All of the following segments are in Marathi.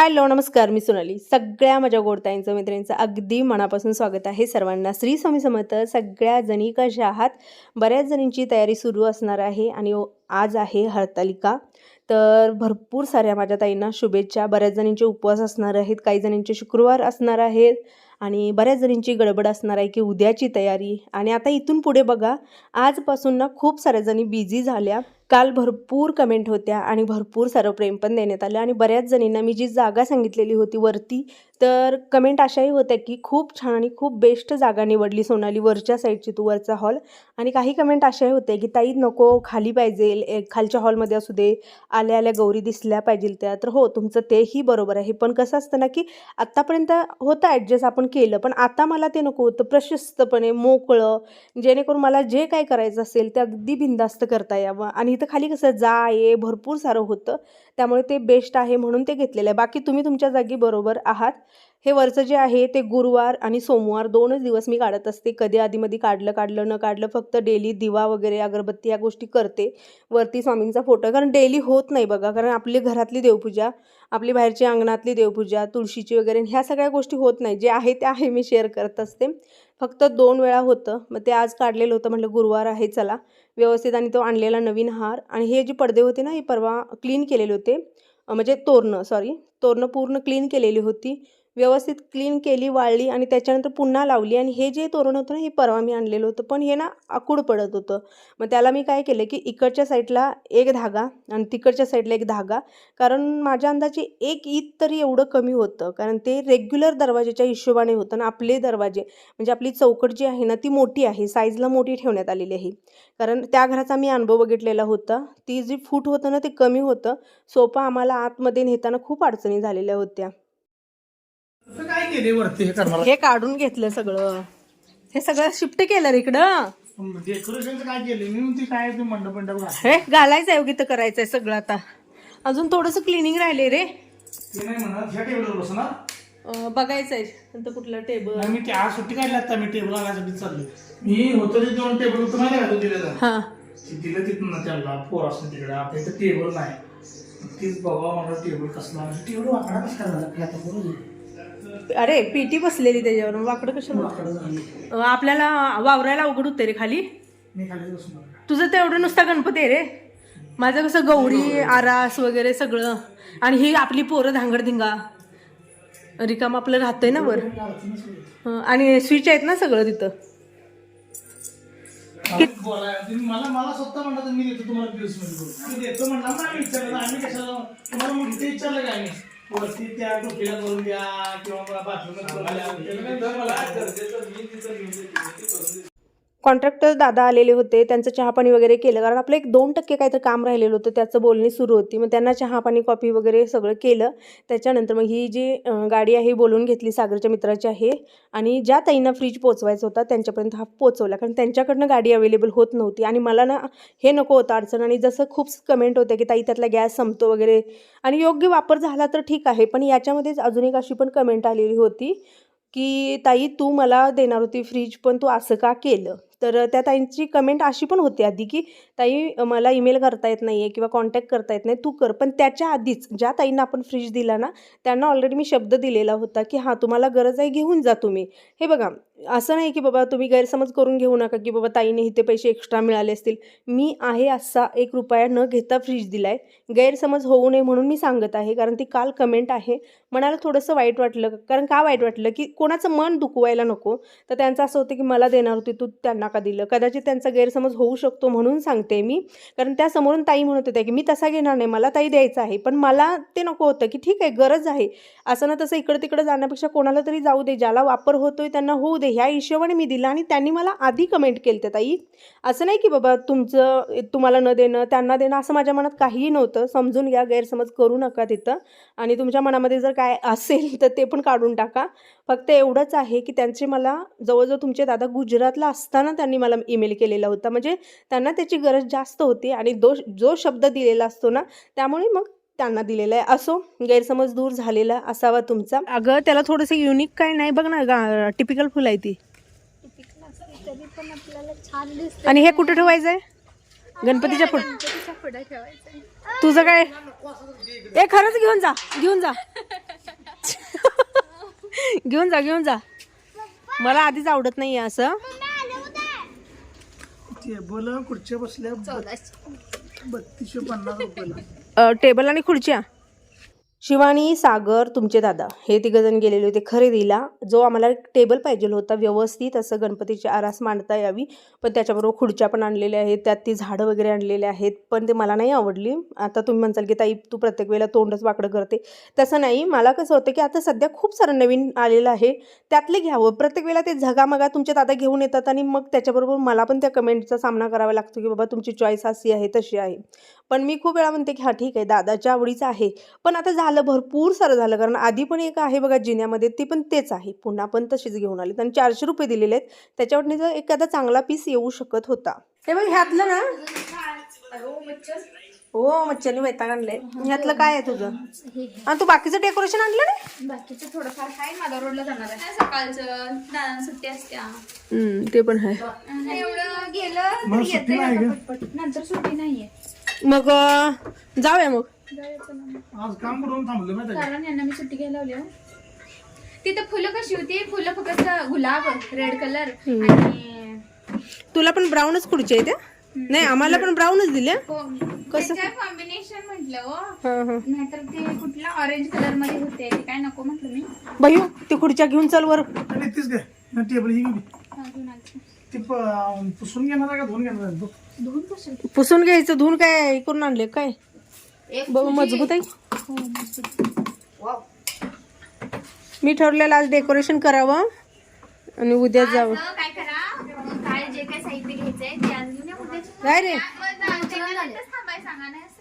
हॅलो नमस्कार मी सोनाली. सगळ्या माझ्या गोडताईंचं मैत्रिणींचं अगदी मनापासून स्वागत आहे सर्वांना. श्री स्वामी समर्थ सगळ्या जणी कशा आहात? बऱ्याच जणींची तयारी सुरू असणार आहे आणि ओ- आज आहे हरतालिका. तर भरपूर साऱ्या माझ्या ताईंना शुभेच्छा. बऱ्याच जणींचे उपवास असणार आहेत काही जणींचे शुक्रवार असणार आहेत आणि बऱ्याच जणींची गडबड असणार आहे की उद्याची तयारी. आणि आता इथून पुढे बघा आजपासून ना खूप साऱ्या जणी बिझी झाल्या. काल भरपूर कमेंट होत्या आणि भरपूर सारं प्रेम पण देण्यात आलं. आणि बऱ्याच जणींना मी जी जागा सांगितलेली होती वरती तर कमेंट अशाही होत्या की खूप छान आणि खूप बेस्ट जागा निवडली सोनाली वरच्या साईडची तू वरचा हॉल आणि काही कमेंट अशाही होते की ताई नको खाली पाहिजे ए- खालच्या हॉलमध्ये असू दे आल्या आल्या गौरी दिसल्या पाहिजे त्या. तर हो तुमचं तेही बरोबर आहे. पण कसं असतं ना की आत्तापर्यंत होतं ॲडजस्ट आपण केलं पण आता मला ते नको होतं. प्रशस्तपणे मोकळं जेणेकरून मला जे काय करायचं असेल ते अगदी बिंदास्त करता यावं. आणि इथं खाली कसं जा ये भरपूर सारं होतं. त्यामुळे ते बेस्ट आहे म्हणून ते घेतलेलं आहे. बाकी तुम्ही तुमच्या जागी बरोबर आहात. हे वरचं जे आहे ते गुरुवार आणि सोमवार दोनच दिवस मी काढत असते. कधी आधीमध्ये काढलं काढलं न काढलं फक्त डेली दिवा वगैरे अगरबत्ती या गोष्टी करते. वरती स्वामींचा फोटो कारण डेली होत नाही बघा. कारण आपली घरातली देवपूजा आपली बाहेरची अंगणातली देवपूजा तुळशीची वगैरे ह्या सगळ्या गोष्टी होत नाही. जे आहे ते आहे मी शेअर करत असते. फक्त दोन वेळा होतं. मग ते आज काढलेलं होतं. म्हटलं गुरुवार आहे चला. व्यवस्थित आणि तो आणलेला नवीन हार. आणि हे जे पडदे होते ना हे परवा क्लीन केलेले होते. म्हणजे तोरणं सॉरी तोरणं पूर्ण क्लीन केलेली होती. व्यवस्थित क्लीन केली वाळली आणि त्याच्यानंतर पुन्हा लावली. आणि हे जे तोरण होतं ना हे परवा मी आणलेलं होतं. पण हे ना आकूड पडत होतं. मग त्याला मी काय केलं की इकडच्या साईडला एक धागा आणि तिकडच्या साईडला एक धागा. कारण माझ्या अंदाजे एक ईद तरी एवढं कमी होतं. कारण ते रेग्युलर दरवाजेच्या हिशोबाने होतं ना आपले दरवाजे. म्हणजे आपली चौकट जी आहे ना ती मोठी आहे. साईजला मोठी ठेवण्यात आलेली आहे. कारण त्या घराचा मी अनुभव बघितलेला होता. ती जी फूट होतं ना ते कमी होतं. सोपा आम्हाला आतमध्ये नेताना खूप अडचणी झालेल्या होत्या. असं काय केले वरती? हे करणार हे काढून घेतलं सगळं. हे सगळं शिफ्ट केलं रे इकडं. डेकोरेशनचं काय केले मी म्हणते काय ते मंडप मंडप घाल हे घालायचं आहे तर करायचंय सगळं आता. अजून थोडंसं क्लिनिंग राहिले रे. ते नाही म्हणत. ह्या टेबलवर बसणार अं, बघायचंय. नंतर कुठलं टेबल नाही मी ते आज सुट्टी काढली आता मी टेबल आणायसाठी चाललोय. मी होतो ते दोन टेबल हा. तिथं ना पोर तिकडे. आपल्या इथं टेबल नाही. तीच बघा मला टेबल कसला टेबल वाकडा कसा झाला? काय आता बरोबर. अरे पेटी बसलेली त्याच्यावर. वाकडं अं, आपल्याला वावरायला अवघड होते रे खाली. तुझं तेवढं नुसता गणपती आहे रे. माझं कसं गौरी आरास वगैरे सगळं. आणि ही आपली पोरं धांगडधिंगा. रिकाम आपलं राहतंय ना वर. आणि स्विच आहेत ना सगळं तिथं. मला मला स्वतः म्हणलं मी देतो तुम्हाला मी वरती त्या टोपीला करून द्या किंवा बाथरूम करून द्या कॉन्ट्रॅक्टर दादा आलेले होते त्यांचं चहापाणी वगैरे केलं. कारण आपलं एक दोन टक्के काहीतरी काम राहिलेलं होतं त्याचं बोलणी सुरू होती. मग त्यांना चहापाणी कॉफी वगैरे सगळं केलं. त्याच्यानंतर मग ही जी गाडी आहे बोलून घेतली सागरच्या मित्राची आहे. आणि ज्या ताईंना फ्रीज पोचवायचा होता त्यांच्यापर्यंत हा पोचवला. कारण त्यांच्याकडनं गाडी अवेलेबल होत नव्हती. आणि मला ना हे नको होतं अडचण. आणि जसं खूप कमेंट होते की ताई त्यातला गॅस संपतो वगैरे. आणि योग्य वापर झाला तर ठीक आहे. पण याच्यामध्येच अजून एक अशी पण कमेंट आलेली होती की ताई तू मला देणार होती फ्रीज पण तू असं का केलं? तर त्या ताईंची कमेंट अशी पण होती आधी की ताई मला ईमेल करता येत नाही आहे किंवा कॉन्टॅक्ट करता येत नाही तू कर. पण त्याच्या आधीच ज्या ताईंना आपण फ्रीज दिला ना त्यांना ऑलरेडी मी शब्द दिलेला होता की हां तुम्हाला गरज आहे घेऊन जा तुम्ही. हे बघा असं नाही की बाबा तुम्ही गैरसमज करून घेऊ नका की बाबा ताईने इथे पैसे एक्स्ट्रा मिळाले असतील. मी आहे असा एक रुपया न घेता फ्रीज दिला आहे गैरसमज होऊ नये म्हणून मी सांगत आहे. कारण ती काल कमेंट आहे. मनाला थोडंसं वाईट वाटलं. कारण का वाईट वाटलं? की कोणाचं मन दुखवायला नको. तर त्यांचं असं होतं की मला देणार होती तू त्यांना का दिलं? कदाचित त्यांचा गैरसमज होऊ शकतो म्हणून सांगते मी. कारण त्यासमोरून ताई म्हणत होत्या की मी तसा घेणार नाही. मला ताई द्यायचं आहे. पण मला ते नको होतं की ठीक आहे गरज आहे. असं ना तसं इकडं तिकडं जाण्यापेक्षा कोणाला तरी जाऊ दे. ज्याला वापर होतोय त्यांना होऊ दे. ह्या हिशोबाने मी दिला आणि त्यांनी मला आधी कमेंट केलं त्या ताई. असं नाही की बाबा तुमचं तुम्हाला न देणं त्यांना देणं असं माझ्या मनात काहीही नव्हतं. समजून घ्या गैरसमज करू नका तिथं. आणि तुमच्या मनामध्ये जर काय असेल तर ते पण काढून टाका. फक्त एवढंच आहे की त्यांचे मला जवळजवळ तुमचे दादा गुजरातला असताना त्यांनी मला ईमेल केलेला होता. म्हणजे त्यांना त्याची गरज जास्त होती आणि दो जो शब्द दिलेला असतो ना त्यामुळे मग त्यांना दिलेला आहे. असो गैरसमज दूर झालेला असावा तुमचा. अगं त्याला थोडंसं युनिक काय नाही. बघ ना गा टिपिकल फुल आहे ती. टिपिकल असली तरी पण आपल्याला छान दिसते आणि हे कुठे ठेवायचं आहे गणपतीच्या पुढे गणपतीच्या पुढे ठेवायचं तुझं काय? ए खरंच घेऊन जा. घेऊन जा. घेऊन जा घेऊन जा. मला आधीच आवडत नाही असं. टेबल खुर्च्या बसल्या बत्तीसशे पन्नास रुपयाला. टेबल आणि खुर्च्या. शिवानी सागर तुमचे दादा हे तिघजण गेलेले होते खरेदीला. जो आम्हाला टेबल पाहिजे होता व्यवस्थित असं गणपतीची आरास मांडता यावी. पण त्याच्याबरोबर खुर्च्या पण आणलेल्या आहेत त्यात ती झाडं वगैरे आणलेले आहेत. पण ते मला नाही आवडली. आता तुम्ही म्हणसाल की ताई तू प्रत्येक वेळेला तोंडच वाकडं करते. तसं नाही. मला कसं होतं की आता सध्या खूप सारं नवीन आलेलं आहे. त्यातले घ्यावं. प्रत्येक वेळेला ते झगामगा तुमचे दादा घेऊन येतात आणि मग त्याच्याबरोबर मला पण त्या कमेंटचा सामना करावा लागतो की बाबा तुमची चॉईस अशी आहे तशी आहे. पण मी खूप वेळा म्हणते की हा ठीक आहे. दादाच्या आवडीचं आहे. पण आता झालं भरपूर सारं झालं. कारण आधी पण एक आहे बघा जिन्यामध्ये ती पण तेच आहे. पुन्हा पण तशीच घेऊन आली. आणि चारशे रुपये दिलेले आहेत. त्याच्यावरती जर एखादा चांगला पीस येऊ शकत होता. हे बघ ह्यातलं ना? हो मच्छरने वैताग आणलंय. ह्यातलं काय आहे तुझं? आणि तू बाकीचं डेकोरेशन आणलं नाही? बाकीचं थोडंफार आहे. माझा रोडला जाणार आहे. सकाळचं दादा सुट्टी हम्म, ते पण आहे. एवढं गेलं नंतर सुट्टी नाहीये. मग जाऊया मग. ना. आज काम करून थांबलो माहिती आहे कारण यांना मी सुट्टी घ्यायला लावली हो. तिथं फुलं कशी होती? फुलं फक्त गुलाब रेड कलर आणि तुला पण ब्राऊनच खुर्ची आहे त्या? नाही आम्हाला पण ब्राऊनच दिल्या. कसं? कॉम्बिनेशन म्हटलं हो. हां हां. नाहीतर ते कुठलं ऑरेंज कलरमध्ये होते. ते काय नको म्हटलं मी. भैयू ती खुर्च्या घेऊन चल वर. आणि तीच काय टेबल ही हा, घेऊन आलते. ती प- पुसून घेणार आहे का? धुवून घेणार आहे. धुवून पुसून घ्यायचं. धुवून काय हे करून आणले काय? बघ मजबूत आहे? हो मी ठरलेलं आज डेकोरेशन करावं आणि उद्या जावं. काय करा? जे साहित्य घ्यायचंय या रे.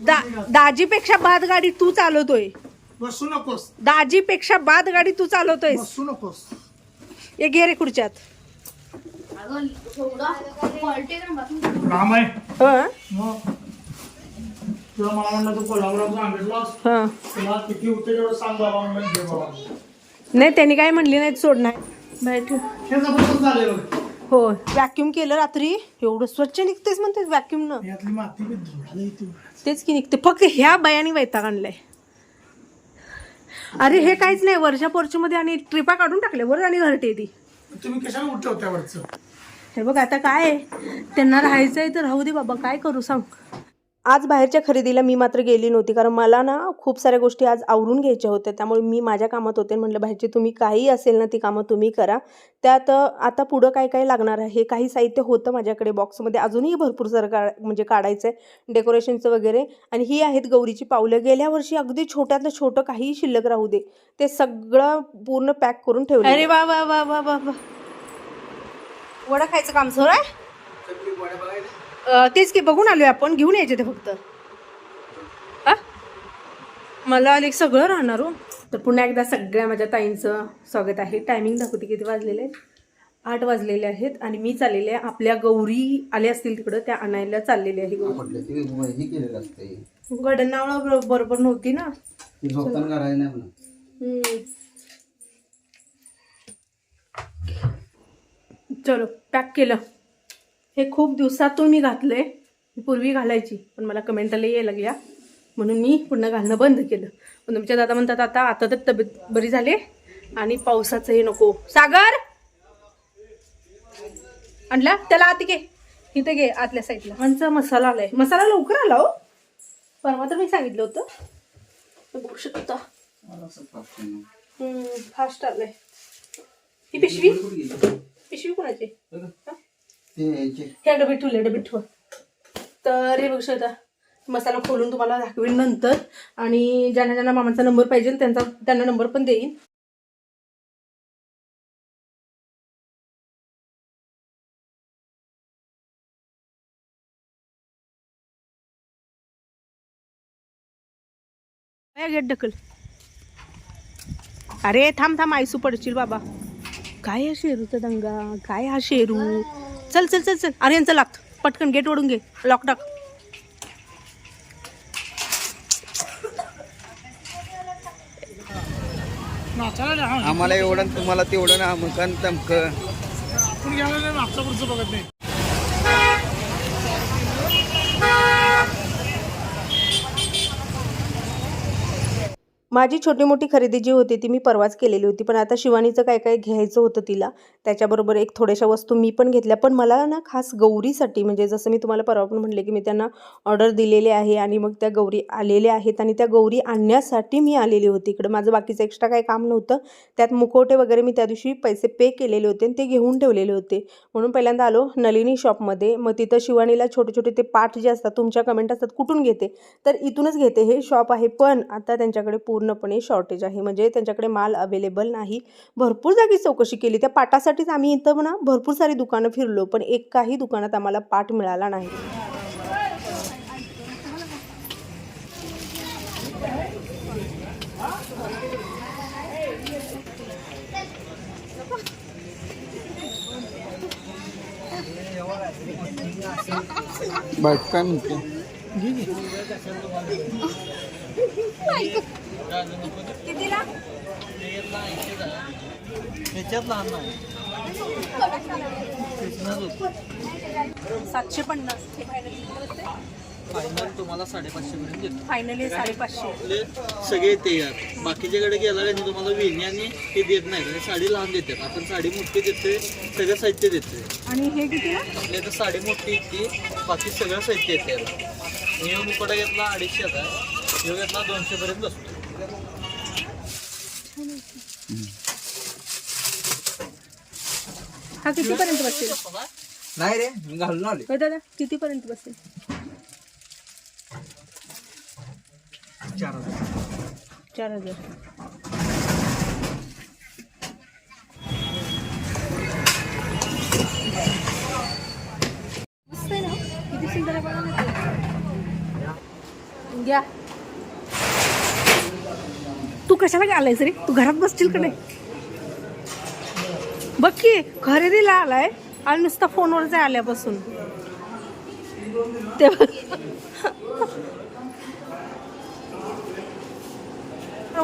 दा दाजीपेक्षा बाद गाडी तू चालवतोय. बसू नकोस. दाजीपेक्षा बाद गाडी तू चालवतोय बसू नकोस. हे घे रे खुर्च्यात. काम आहे. हं? तुला मला म्हणलं तू कोल्हापुरात सांगितलं हं. तुला किती होते तेवढं सांग बाबा म्हणलं घे बाबा. नाही त्यांनी काय म्हणली नाही. सोडणार बाहेर ठेव. हे जबरदस्त झाले बघ. हो व्हॅक्युम केलं रात्री एवढं स्वच्छ निघतेच म्हणते व्हॅक्युम न यातली माती बी धुळाली ती तेच की निघते. फक्त ह्या बयाने वैताग आणलाय. अरे हे काहीच नाही. वरच्या पोर्चमध्ये आणि ट्रिपा काढून टाकल्या. वर आणि घरटे ती. तुम्ही कशाला उठलं होत्या वरचं? हे बघ आता काय आहे? त्यांना राहायचं आहे तर राहू दे बाबा. काय करू सांग? आज बाहेरच्या खरेदीला मी मात्र गेली नव्हती. कारण मला ना खूप साऱ्या गोष्टी आज आवरून घ्यायच्या होत्या. त्यामुळे मी माझ्या कामात होते. म्हटलं बाहेरचे तुम्ही काही असेल ना ती कामं तुम्ही करा. त्यात आता पुढं काय काय लागणार आहे? काही साहित्य होतं माझ्याकडे बॉक्समध्ये. अजूनही भरपूर सारं का म्हणजे काढायचं आहे डेकोरेशनचं वगैरे. आणि ही आहेत गौरीची पावलं. गेल्या वर्षी अगदी छोट्यातलं छोटं काहीही शिल्लक राहू दे. ते सगळं पूर्ण पॅक करून ठेवलं अरे वा वा वा वा वा वा. वडा खायचं काम सर आहे? अ, तेच की बघून आलोय आपण घेऊन यायचे ते फक्त. आ? मला आले सगळं राहणार हो. तर पुन्हा एकदा सगळ्या माझ्या ताईंचं स्वागत आहे. टायमिंग दाखवते किती वाजलेले आहेत. आठ वाजलेले आहेत आणि मी चाललेले आहे. आपल्या गौरी आल्या असतील तिकडं त्या आणायला चाललेली आहे गौरी. हे बरो- बरोबर नव्हती ना. चलो पॅक केलं. हे खूप दिवसातून मी घातलंय मी पूर्वी घालायची. पण मला कमेंट आले यायला लागल्या. म्हणून मी पुन्हा घालणं बंद केलं. पण तुमच्या दादा म्हणतात आता आता तर तब्येत बरी झाली आणि पावसाचं हे नको. सागर! आणला? त्याला आत घे. इथे घे आतल्या साईडला. आमचा मसाला आलाय. मसाला लवकर आला हो. परवा तर मी सांगितलं होतं. बघू शकता. फास्ट आलंय. ही पिशवी? पिशवी कोणाची? ह्या डबीत ठेवले डबीत ठेव तर हे बघू शकता मसाला खोलून तुम्हाला दाखवेन नंतर. आणि ज्यांना ज्यांना मामाचा नंबर पाहिजे त्यांचा त्यांना नंबर पण देईन. काय गेट ढकल. अरे थांब थांब आयसू पडशील बाबा. काय हा शेरूचा दंगा? काय हा शेरू? चल चल चल चल. अरे यांचं लाग. पटकन गेट ओढून घे. लॉक टाक. आम्हाला एवढं तुम्हाला तेवढं ना अमकन तमक. आपण घ्यायला नाही, मागचं पुढचं बघत नाही. माझी छोटी मोठी खरेदी जी होती ती मी परवाच केलेली होती पण आता शिवानीचं काय काय घ्यायचं होतं तिला त्याच्याबरोबर एक थोड्याशा वस्तू मी पण घेतल्या. पण मला ना खास गौरीसाठी म्हणजे जसं मी तुम्हाला परवा पण म्हटले की मी त्यांना ऑर्डर दिलेली आहे आणि मग त्या गौरी आलेल्या आहेत आणि त्या गौरी आणण्यासाठी मी आलेली होती इकडं. माझं बाकीचं एक्स्ट्रा काही काम नव्हतं. त्यात मुखवटे वगैरे मी त्या दिवशी पैसे पे केलेले होते आणि ते घेऊन ठेवलेले होते. म्हणून पहिल्यांदा आलो नलिनी शॉपमध्ये मग तिथं शिवानीला छोटे छोटे ते पाठ जे असतात तुमच्या कमेंट असतात कुठून घेते? तर इथूनच घेते. हे शॉप आहे पण आता त्यांच्याकडे पूर्णपणे शॉर्टेज आहे. म्हणजे त्यांच्याकडे माल अवेलेबल नाही. भरपूर जागी चौकशी केली. त्या पाटासाठीच आम्ही इथं ना भरपूर सारी दुकानं फिरलो पण एकाही दुकानात आम्हाला पाठ मिळाला नाही. काय म्हणते? सातशे पन्नास. फायनल तुम्हाला साडेपाचशे पर्यंत देतो. फायनली साडेपाचशे. सगळे यात बाकीच्याकडे गेला की तुम्हाला वेणी आणि ते देत नाही साडी लहान देतात. आपण साडी मोठी देते सगळं साहित्य देते आणि हे किती आपल्या साडी मोठी येते बाकी सगळं साहित्य येते हे मुकोटा घेतला अडीचशेचा हे घेतला दोनशे पर्यंत बसतो. हा कितीपर्यंत बसेल नाही रे मी घालून आले हो दादा कितीपर्यंत बसेल चार हजार चार हजार मस्त आहे ना? किती सुंदर. घ्या. कशाला घालायस रे? तू घरात बसशील का नाही? बघ की खरेदीला आलाय आणि नुसता फोनवरच आहे आल्यापासून. ते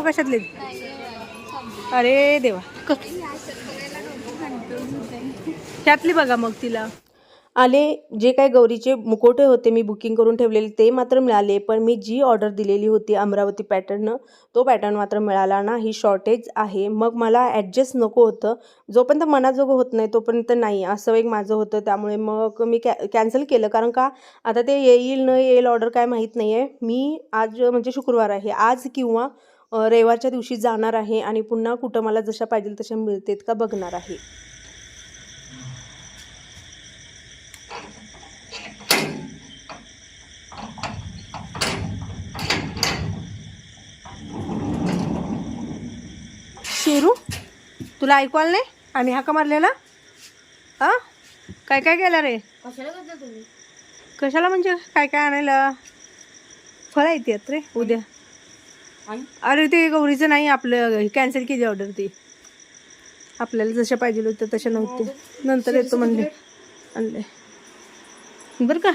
कशातले अरे देवा. त्यातली बघा मग तिला. आले जे काही गौरीचे मुकोटे होते मी बुकिंग करून ठेवलेले ते मात्र मिळाले पण मी जी ऑर्डर दिलेली होती अमरावती पॅटर्न तो पॅटर्न मात्र मिळाला ना ही शॉर्टेज आहे. मग मला ॲडजस्ट नको होतं. जोपर्यंत मनाजोगं होत नाही तोपर्यंत नाही. असं एक माझं होतं. त्यामुळे मग मी कॅ कॅन्सल केलं. कारण का आता ते येईल न येईल ऑर्डर काय माहीत नाही आहे मी आज म्हणजे शुक्रवार आहे. आज किंवा रविवारच्या दिवशी जाणार आहे आणि पुन्हा कुठं मला जशा पाहिजे तशा मिळतेत का बघणार आहे. शेरू? तुला ऐकू आलं नाही? आम्ही हाका मारलेला? हा काय काय केलं रे? कशाला म्हणजे काय काय आणायला? फळं येतात रे उद्या. अरे ते गौरीचं नाही आपलं कॅन्सल केली ऑर्डर ती. आपल्याला जशा पाहिजे होत्या तशा नव्हते नंतर येतो म्हणले. आणले बरं का?